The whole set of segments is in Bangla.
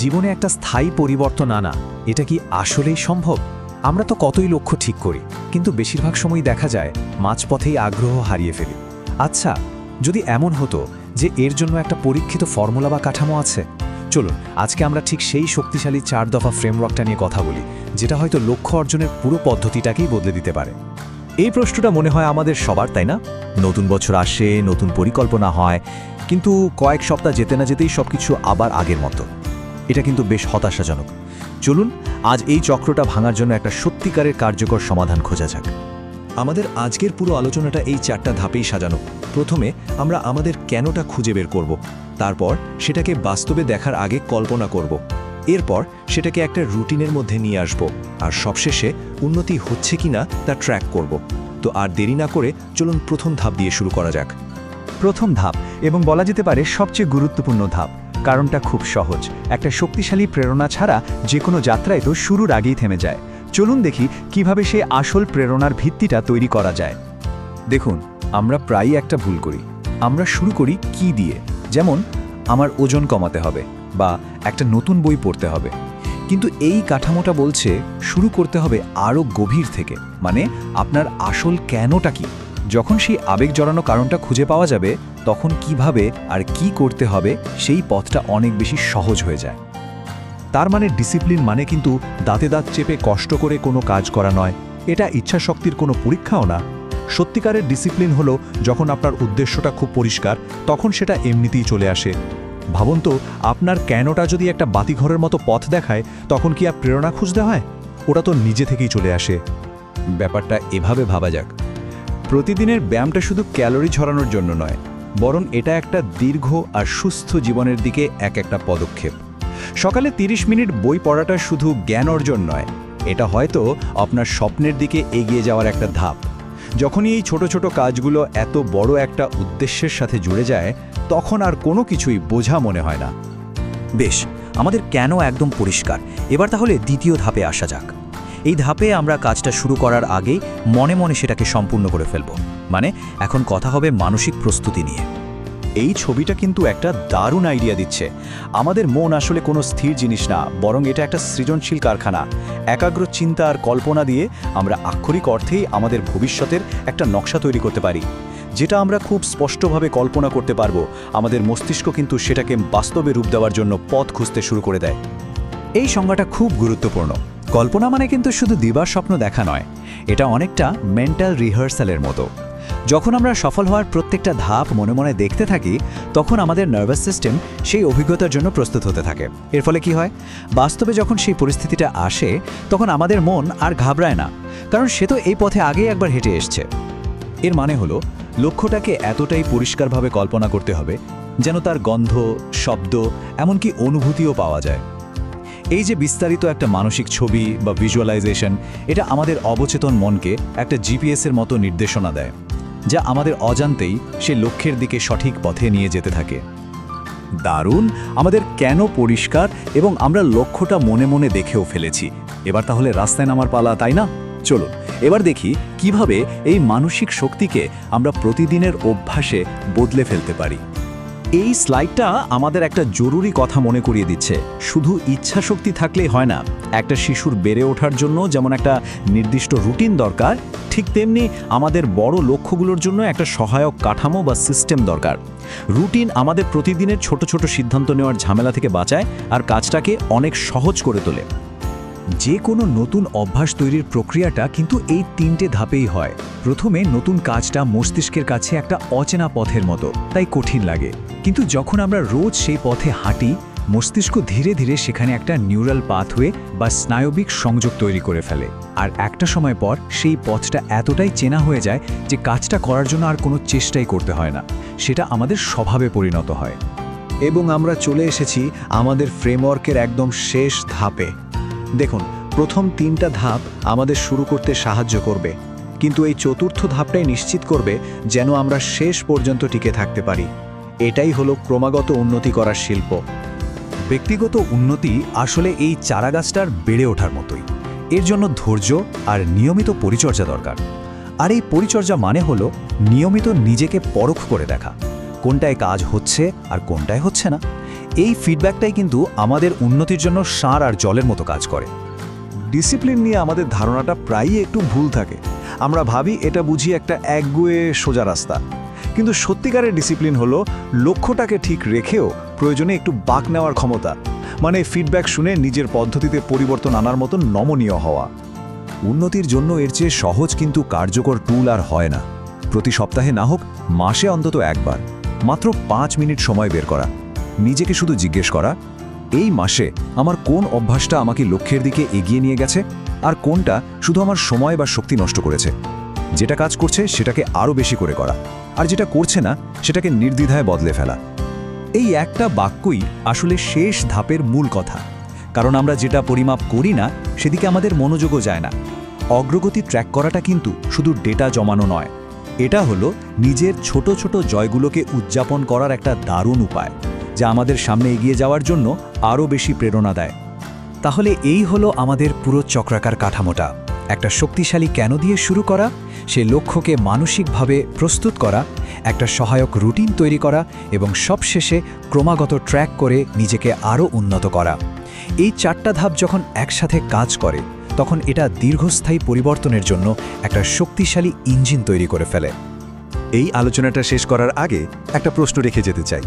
জীবনে একটা স্থায়ী পরিবর্তন আনা, এটা কি আসলেই সম্ভব? আমরা তো কতই লক্ষ্য ঠিক করি, কিন্তু বেশিরভাগ সময় দেখা যায়, মাঝপথেই আগ্রহ হারিয়ে ফেলি। আচ্ছা যদি এমন হতো যে এর জন্য একটা পরীক্ষিত ফর্মুলা বা কাঠামো আছে? চলুন, আজকে আমরা ঠিক সেই শক্তিশালী চার দফা ফ্রেমওয়ার্কটা নিয়ে কথা বলি, যেটা হয়তো লক্ষ্য অর্জনের পুরো পদ্ধতিটাকেই বদলে দিতে পারে। এই প্রশ্নটা মনে হয় আমাদের সবার, তাই না? নতুন বছর আসে, নতুন পরিকল্পনা হয়, কিন্তু কয়েক সপ্তাহ যেতে না যেতেই সবকিছু আবার আগের মতো। এটা কিন্তু বেশ হতাশাজনক। চলুন, আজ এই চক্রটা ভাঙার জন্য একটা সত্যিকারের কার্যকর সমাধান খোঁজা যাক। আমাদের আজকের পুরো আলোচনাটা এই চারটা ধাপেই সাজানো। প্রথমে আমরা আমাদের কেনটা খুঁজে বের করব। তারপর সেটাকে বাস্তবে দেখার আগে কল্পনা করব। এরপর সেটাকে একটা রুটিনের মধ্যে নিয়ে আসব। আর সবশেষে উন্নতি হচ্ছে কিনা তা ট্র্যাক করব। তো আর দেরি না করে চলুন প্রথম ধাপ দিয়ে শুরু করা যাক। প্রথম ধাপ এবং বলা যেতে পারে সবচেয়ে গুরুত্বপূর্ণ ধাপ। কারণটা খুব সহজ। একটা শক্তিশালী প্রেরণা ছাড়া যে কোনো যাত্রায় তো শুরুর আগেই থেমে যায়। চলুন দেখি কীভাবে সে আসল প্রেরণার ভিত্তিটা তৈরি করা যায়। দেখুন, আমরা প্রায়ই একটা ভুল করি। আমরা শুরু করি কি দিয়ে? যেমন, আমার ওজন কমাতে হবে বা একটা নতুন বই পড়তে হবে। কিন্তু এই কাঠামোটা বলছে শুরু করতে হবে আরও গভীর থেকে। মানে আপনার আসল কেনটা কি? যখন সেই আবেগ জড়ানো কারণটা খুঁজে পাওয়া যাবে, তখন কীভাবে আর কি করতে হবে সেই পথটা অনেক বেশি সহজ হয়ে যায়। তার মানে ডিসিপ্লিন মানে কিন্তু দাঁতে দাঁত চেপে কষ্ট করে কোনো কাজ করা নয়। এটা ইচ্ছাশক্তির কোনো পরীক্ষাও না। সত্যিকারের ডিসিপ্লিন হলো যখন আপনার উদ্দেশ্যটা খুব পরিষ্কার, তখন সেটা এমনিতেই চলে আসে। ভাবুন তো, আপনার কেনটা যদি একটা বাতিঘরের মতো পথ দেখায়, তখন কি আর প্রেরণা খুঁজতে হয়? ওটা তো নিজে থেকেই চলে আসে। ব্যাপারটা এভাবে ভাবা যাক। প্রতিদিনের ব্যায়ামটা শুধু ক্যালোরি ঝরানোর জন্য নয়, বরং এটা একটা দীর্ঘ আর সুস্থ জীবনের দিকে এক একটা পদক্ষেপ। সকালে 30 মিনিট বই পড়াটা শুধু জ্ঞান অর্জন নয়, এটা হয়তো আপনার স্বপ্নের দিকে এগিয়ে যাওয়ার একটা ধাপ। যখনই এই ছোট ছোট কাজগুলো এত বড় একটা উদ্দেশ্যের সাথে জুড়ে যায়, তখন আর কোনো কিছুই বোঝা মনে হয় না। বেশ, আমাদের কেন একদম পরিষ্কার? এবার তাহলে দ্বিতীয় ধাপে আসা যাক। এই ধাপে আমরা কাজটা শুরু করার আগেই মনে মনে সেটাকে সম্পূর্ণ করে ফেলব। মানে এখন কথা হবে মানসিক প্রস্তুতি নিয়ে। এই ছবিটা কিন্তু একটা দারুণ আইডিয়া দিচ্ছে। আমাদের মন আসলে কোনো স্থির জিনিস না, বরং এটা একটা সৃজনশীল কারখানা। একাগ্র চিন্তা আর কল্পনা দিয়ে আমরা আক্ষরিক অর্থেই আমাদের ভবিষ্যতের একটা নকশা তৈরি করতে পারি। যেটা আমরা খুব স্পষ্টভাবে কল্পনা করতে পারব, আমাদের মস্তিষ্ক কিন্তু সেটাকে বাস্তবে রূপ দেওয়ার জন্য পথ খুঁজতে শুরু করে দেয়। এই সংজ্ঞাটা খুব গুরুত্বপূর্ণ। কল্পনা মানে কিন্তু শুধু দিবার স্বপ্ন দেখা নয়, এটা অনেকটা মেন্টাল রিহার্সালের মতো। যখন আমরা সফল হওয়ার প্রত্যেকটা ধাপ মনে মনে দেখতে থাকি, তখন আমাদের নার্ভাস সিস্টেম সেই অভিজ্ঞতার জন্য প্রস্তুত হতে থাকে। এর ফলে কি হয়? বাস্তবে যখন সেই পরিস্থিতিটা আসে, তখন আমাদের মন আর ঘাবড়ায় না, কারণ সে তো এই পথে আগেই একবার হেঁটে এসছে। এর মানে হলো, লক্ষ্যটাকে এতটাই পরিষ্কারভাবে কল্পনা করতে হবে, যেন তার গন্ধ, শব্দ, এমনকি অনুভূতিও পাওয়া যায়। এই যে বিস্তারিত একটা মানসিক ছবি বা ভিজুয়ালাইজেশন এটা আমাদের অবচেতন মনকে একটা জিপিএসের মতো নির্দেশনা দেয়, যা আমাদের অজান্তেই সে লক্ষ্যের দিকে সঠিক পথে নিয়ে যেতে থাকে। দারুণ! আমাদের কেন পরিষ্কার এবং আমরা লক্ষ্যটা মনে মনে দেখেও ফেলেছি। এবার তাহলে রাস্তায় নামার পালা, তাই না? চলুন, এবার দেখি কীভাবে এই মানসিক শক্তিকে আমরা প্রতিদিনের অভ্যাসে বদলে ফেলতে পারি। এই স্লাইডটা আমাদের একটা জরুরি কথা মনে করিয়ে দিচ্ছে। শুধু ইচ্ছা শক্তি থাকলেই হয় না, একটা শিশুর বেড়ে ওঠার জন্য যেমন একটা নির্দিষ্ট রুটিন দরকার, ঠিক তেমনি আমাদের বড় লক্ষ্যগুলোর জন্য একটা সহায়ক কাঠামো বা সিস্টেম দরকার। রুটিন আমাদের প্রতিদিনের ছোট ছোট সিদ্ধান্ত নেওয়ার ঝামেলা থেকে বাঁচায় আর কাজটাকে অনেক সহজ করে তোলে। যে কোনো নতুন অভ্যাস তৈরির প্রক্রিয়াটা কিন্তু এই তিনটে ধাপেই হয়। প্রথমে নতুন কাজটা মস্তিষ্কের কাছে একটা অচেনা পথের মতো, তাই কঠিন লাগে। কিন্তু যখন আমরা রোজ সেই পথে হাঁটি, মস্তিষ্ক ধীরে ধীরে সেখানে একটা নিউরাল পাথওয়ে বা স্নায়বিক সংযোগ তৈরি করে ফেলে। আর একটা সময় পর সেই পথটা এতটাই চেনা হয়ে যায় যে কাজটা করার জন্য আর কোনো চেষ্টাই করতে হয় না। সেটা আমাদের স্বভাবে পরিণত হয়। এবং আমরা চলে এসেছি আমাদের ফ্রেমওয়ার্কের একদম শেষ ধাপে। দেখুন, প্রথম তিনটা ধাপ আমাদের শুরু করতে সাহায্য করবে। কিন্তু এই চতুর্থ ধাপটাই নিশ্চিত করবে যেন আমরা শেষ পর্যন্ত টিকে থাকতে পারি। এটাই হলো ক্রমাগত উন্নতি করার শিল্প। ব্যক্তিগত উন্নতি আসলে এই চারাগাছটার বেড়ে ওঠার মতোই। এর জন্য ধৈর্য আর নিয়মিত পরিচর্যা দরকার। আর এই পরিচর্যা মানে হলো নিয়মিত নিজেকে পরখ করে দেখা, কোনটায় কাজ হচ্ছে আর কোনটায় হচ্ছে না। এই ফিডব্যাকটাই কিন্তু আমাদের উন্নতির জন্য সার আর জলের মতো কাজ করে। ডিসিপ্লিন নিয়ে আমাদের ধারণাটা প্রায়ই একটু ভুল থাকে। আমরা ভাবি এটা বুঝি একটা একগুয়ে সোজা রাস্তা। কিন্তু সত্যিকারের ডিসিপ্লিন হলো লক্ষ্যটাকে ঠিক রেখেও প্রয়োজনে একটু বাক নেওয়ার ক্ষমতা। মানে ফিডব্যাক শুনে নিজের পদ্ধতিতে পরিবর্তন আনার মতন নমনীয় হওয়া। উন্নতির জন্য এর চেয়ে সহজ কিন্তু কার্যকর টুল আর হয় না। প্রতি সপ্তাহে না হোক, মাসে অন্তত একবার। মাত্র পাঁচ মিনিট সময় বের করা। নিজেকে শুধু জিজ্ঞেস করা, এই মাসে আমার কোন অভ্যাসটা আমাকে লক্ষ্যের দিকে এগিয়ে নিয়ে গেছে? আর কোনটা শুধু আমার সময় বা শক্তি নষ্ট করেছে? যেটা কাজ করছে সেটাকে আরও বেশি করে করা। আর যেটা করছে না, সেটাকে নির্দ্বিধায় বদলে ফেলা। এই একটা বাক্যই আসলে শেষ ধাপের মূল কথা। কারণ আমরা যেটা পরিমাপ করি না, সেদিকে আমাদের মনোযোগও যায় না। অগ্রগতি ট্র্যাক করাটা কিন্তু শুধু ডেটা জমানো নয়। এটা হলো নিজের ছোট ছোট জয়গুলোকে উদযাপন করার একটা দারুণ উপায়, যা আমাদের সামনে এগিয়ে যাওয়ার জন্য আরও বেশি প্রেরণা দেয়। তাহলে এই হলো আমাদের পুরো চক্রাকার কাঠামোটা। একটা শক্তিশালী কেন দিয়ে শুরু করা, সে লক্ষ্যকে মানসিকভাবে প্রস্তুত করা, একটা সহায়ক রুটিন তৈরি করা এবং সবশেষে ক্রমাগত ট্র্যাক করে নিজেকে আরও উন্নত করা। এই চারটা ধাপ যখন একসাথে কাজ করে, তখন এটা দীর্ঘস্থায়ী পরিবর্তনের জন্য একটা শক্তিশালী ইঞ্জিন তৈরি করে ফেলে। এই আলোচনাটা শেষ করার আগে একটা প্রশ্ন রেখে যেতে চাই।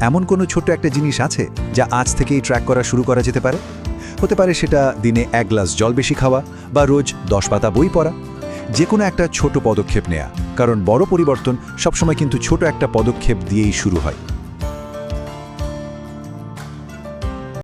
এমন কোনো ছোট্ট একটা জিনিস আছে যা আজ থেকেই ট্র্যাক করা শুরু করা যেতে পারে? হতে পারে সেটা দিনে এক গ্লাস জল বেশি খাওয়া বা রোজ দশ পাতা বই পড়া। যে কোনো একটা ছোট পদক্ষেপ নেয়া, কারণ বড় পরিবর্তন সবসময় কিন্তু ছোট একটা পদক্ষেপ দিয়েই শুরু হয়।